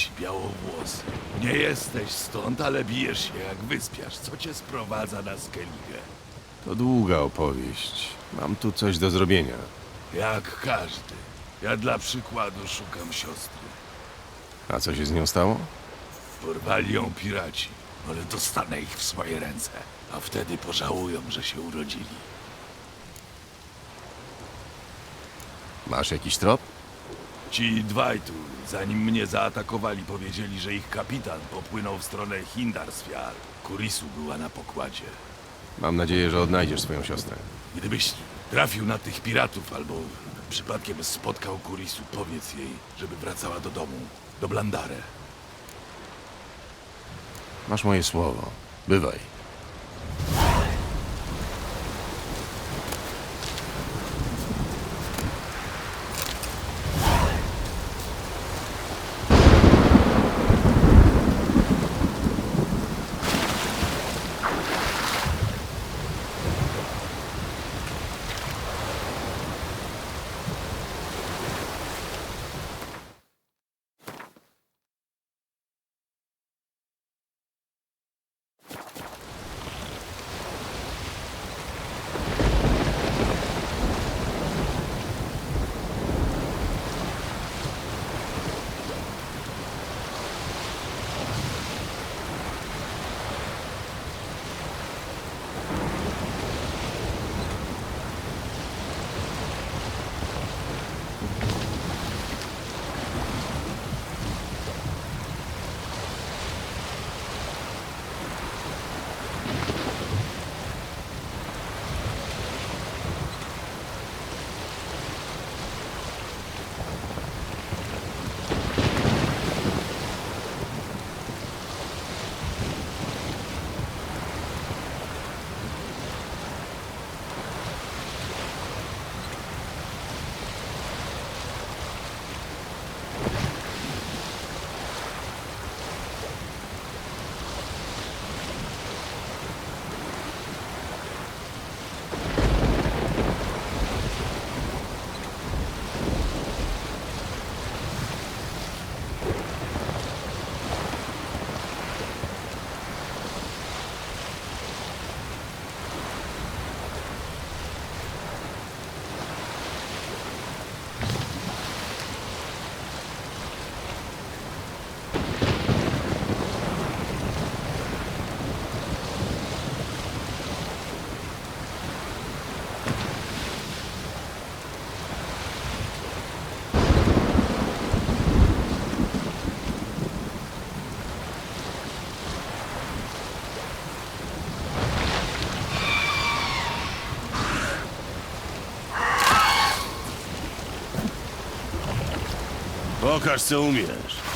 ci, białowłosy. Nie jesteś stąd, ale bijesz się jak wyspiarz. Co cię sprowadza na Skellige? To długa opowieść. Mam tu coś do zrobienia. Jak każdy. Ja dla przykładu szukam siostry. A co się z nią stało? Porwali ją piraci, ale dostanę ich w swoje ręce. A wtedy pożałują, że się urodzili. Masz jakiś trop? Ci dwaj tu, zanim mnie zaatakowali, powiedzieli, że ich kapitan popłynął w stronę Hindarsfjall. Kurisu była na pokładzie. Mam nadzieję, że odnajdziesz swoją siostrę. Gdybyś trafił na tych piratów albo przypadkiem spotkał Kurisu, powiedz jej, żeby wracała do domu, do Blandare. Masz moje słowo. Bywaj. Pokaż, co umiesz.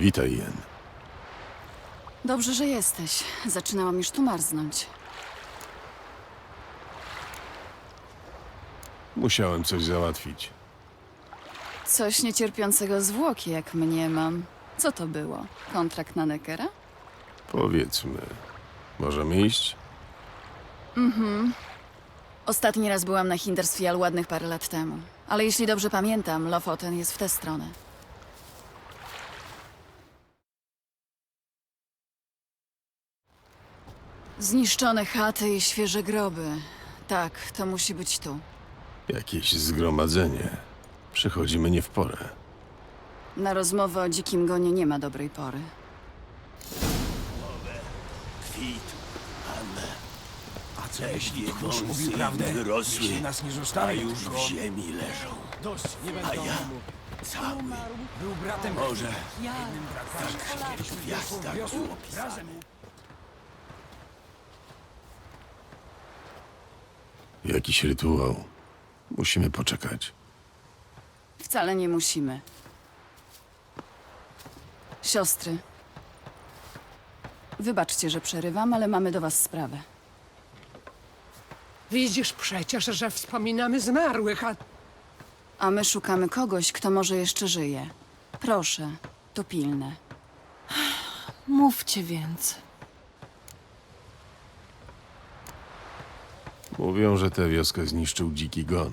Witaj, Jen. Dobrze, że jesteś. Zaczynałam już tu marznąć. Musiałem coś załatwić. Coś niecierpiącego zwłoki, jak mniemam. Co to było? Kontrakt na Neckera? Powiedzmy. Możemy iść? Ostatni raz byłam na Hindersfjall ładnych parę lat temu. Ale jeśli dobrze pamiętam, Lofoten jest w tę stronę. Zniszczone chaty i świeże groby. Tak, to musi być tu. Jakieś zgromadzenie. Przychodzimy nie w porę. Na rozmowę o dzikim gonie nie ma dobrej pory. Kwit, Anne. A co Jeśli Tchórz mówił prawdę? wyrosły, Jeśli nas nie A zostawi, już to w ziemi leżą. dość, nie A będę ja mówił. cały Był bratem Może Wiosną było pisane. Jakiś rytuał. Musimy poczekać. Wcale nie musimy. Siostry. Wybaczcie, że przerywam, ale mamy do was sprawę. Widzisz przecież, że wspominamy zmarłych, a A my szukamy kogoś, kto może jeszcze żyje. Proszę, to pilne. Mówcie więc. Mówią, że tę wioskę zniszczył dziki gon.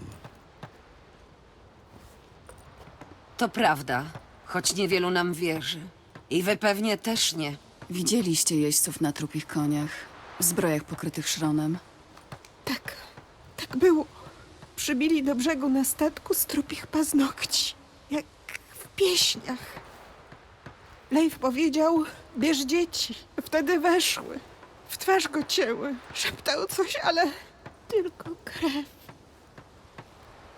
To prawda, choć niewielu nam wierzy. I wy pewnie też nie. Widzieliście jeźdźców na trupich koniach, w zbrojach pokrytych szronem. Tak, tak było. Przybili do brzegu na statku z trupich paznokci, jak w pieśniach. Leif powiedział, bierz dzieci. Wtedy weszły. W twarz go cięły. Szeptał coś, ale tylko krew.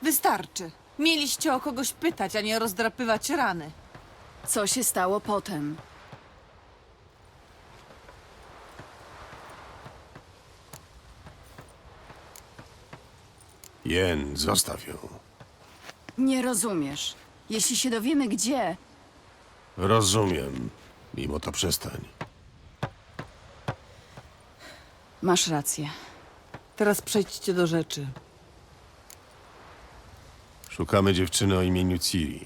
Wystarczy. Mieliście o kogoś pytać, a nie rozdrapywać rany. Co się stało potem? Jen, zostaw ją. Nie rozumiesz. Jeśli się dowiemy gdzie, Rozumiem. Mimo to przestań. masz rację. Teraz przejdźcie do rzeczy. Szukamy dziewczyny o imieniu Ciri.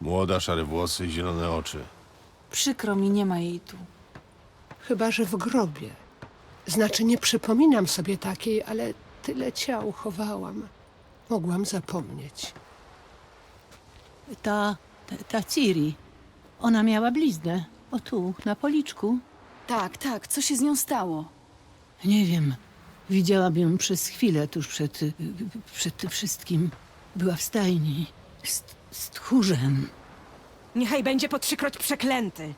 Młoda, szare włosy i zielone oczy. Przykro mi, nie ma jej tu. chyba że w grobie. Znaczy, nie przypominam sobie takiej, ale tyle ciał chowałam. Mogłam zapomnieć. Ta, ta, ta Ciri. Ona miała bliznę. O tu, na policzku. Tak, tak, co się z nią stało? Nie wiem. Widziałam ją przez chwilę tuż przed, przed tym wszystkim. Była w stajni. Z, z tchórzem. Niechaj będzie po trzykroć przeklęty.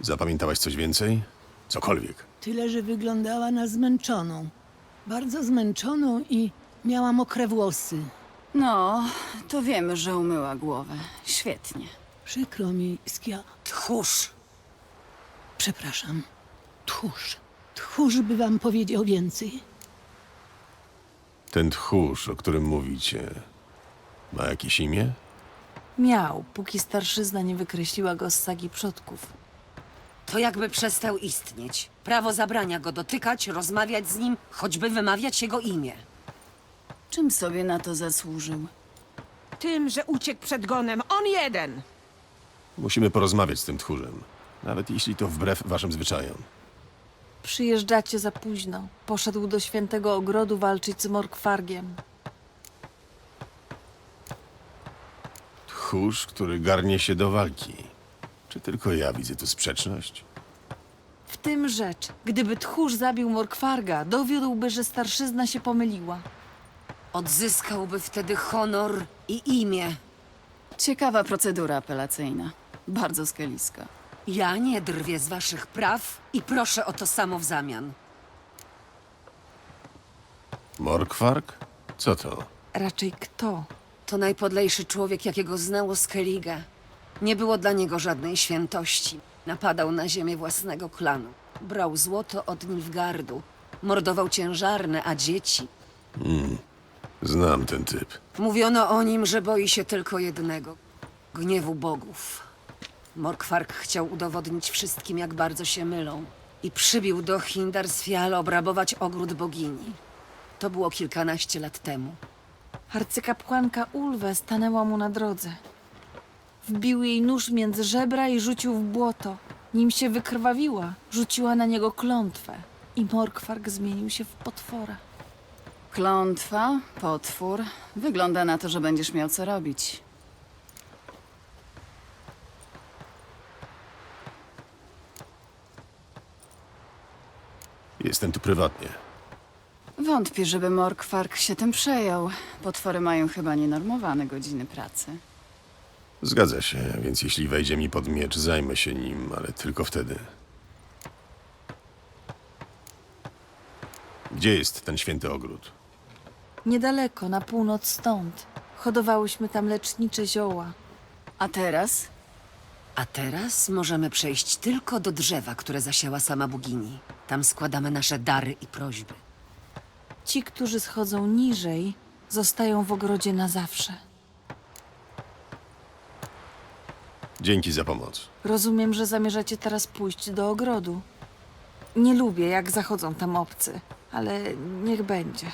Zapamiętałaś coś więcej? Cokolwiek. Tyle, że wyglądała na zmęczoną. Bardzo zmęczoną i miała mokre włosy. No, to wiemy, że umyła głowę. Świetnie. Przykro mi, Skia. Tchórz! Przepraszam. Tchórz. Tchórz by wam powiedział więcej. Ten tchórz, o którym mówicie, ma jakieś imię? Miał, póki starszyzna nie wykreśliła go z sagi przodków. To jakby przestał istnieć. Prawo zabrania go dotykać, rozmawiać z nim, choćby wymawiać jego imię. Czym sobie na to zasłużył? Tym, że uciekł przed gonem. On jeden. Musimy porozmawiać z tym tchórzem. Nawet jeśli to wbrew waszym zwyczajom. Przyjeżdżacie za późno. Poszedł do świętego ogrodu walczyć z Morkwargiem. Tchórz, który garnie się do walki. Czy tylko ja widzę tu sprzeczność? W tym rzecz. Gdyby tchórz zabił Morkwarga, dowiódłby, że starszyzna się pomyliła. Odzyskałby wtedy honor i imię. Ciekawa procedura apelacyjna. Bardzo skaliska. Ja nie drwię z waszych praw i proszę o to samo w zamian. Morkwark? Co to? Raczej kto? To najpodlejszy człowiek, jakiego znało Skellige. Nie było dla niego żadnej świętości. Napadał na ziemię własnego klanu. Brał złoto od Nilfgardu. Mordował ciężarne, a dzieci. Znam ten typ. Mówiono o nim, że boi się tylko jednego. Gniewu bogów. Morkwark chciał udowodnić wszystkim, jak bardzo się mylą. I przybił do Hindarsfjall obrabować ogród bogini. To było kilkanaście lat temu. Arcykapłanka Ulwe stanęła mu na drodze. Wbił jej nóż między żebra i rzucił w błoto. Nim się wykrwawiła, rzuciła na niego klątwę. I Morkwark zmienił się w potwora. Klątwa, potwór. Wygląda na to, że będziesz miał co robić. Jestem tu prywatnie. Wątpię, żeby Morkwark się tym przejął. Potwory mają chyba nienormowane godziny pracy. Zgadza się, więc jeśli wejdzie mi pod miecz, zajmę się nim, ale tylko wtedy. Gdzie jest ten święty ogród? Niedaleko, na północ stąd. Hodowałyśmy tam lecznicze zioła. A teraz? A teraz możemy przejść tylko do drzewa, które zasiała sama bogini. Tam składamy nasze dary i prośby. Ci, którzy schodzą niżej, zostają w ogrodzie na zawsze. Dzięki za pomoc. Rozumiem, że zamierzacie teraz pójść do ogrodu. Nie lubię, jak zachodzą tam obcy, ale niech będzie.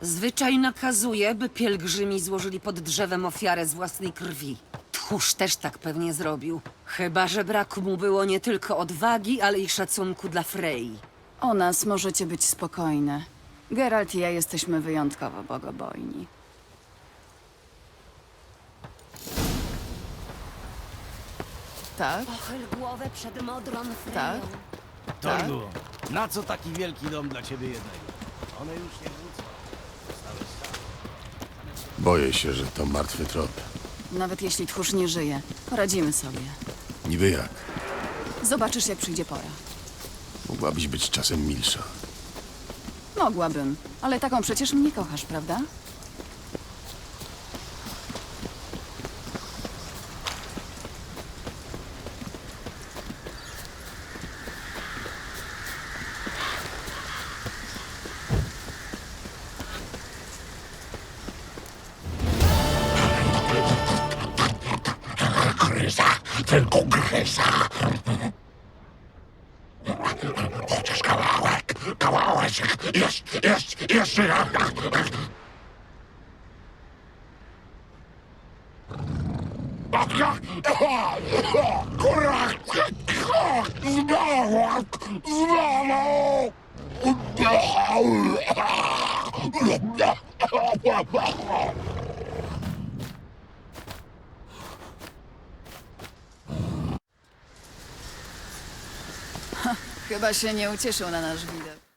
Zwyczaj nakazuje, by pielgrzymi złożyli pod drzewem ofiarę z własnej krwi. Tchórz też tak pewnie zrobił. Chyba, że brak mu było nie tylko odwagi, ale i szacunku dla Frey. O nas możecie być spokojne. Geralt i ja jesteśmy wyjątkowo bogobojni. Tak? Pochyl głowę przed modrą Freją. Tak? Tak? Torgu, na co taki wielki dom dla ciebie jednego? One już nie wrócą. Boję się, że to martwy trop. Nawet jeśli tchórz nie żyje, poradzimy sobie. Niby jak? Zobaczysz, jak przyjdzie pora. Mogłabyś być czasem milsza. Mogłabym, ale taką przecież mnie kochasz, prawda? Znowu, znowu. Chyba się nie ucieszył na nasz widok.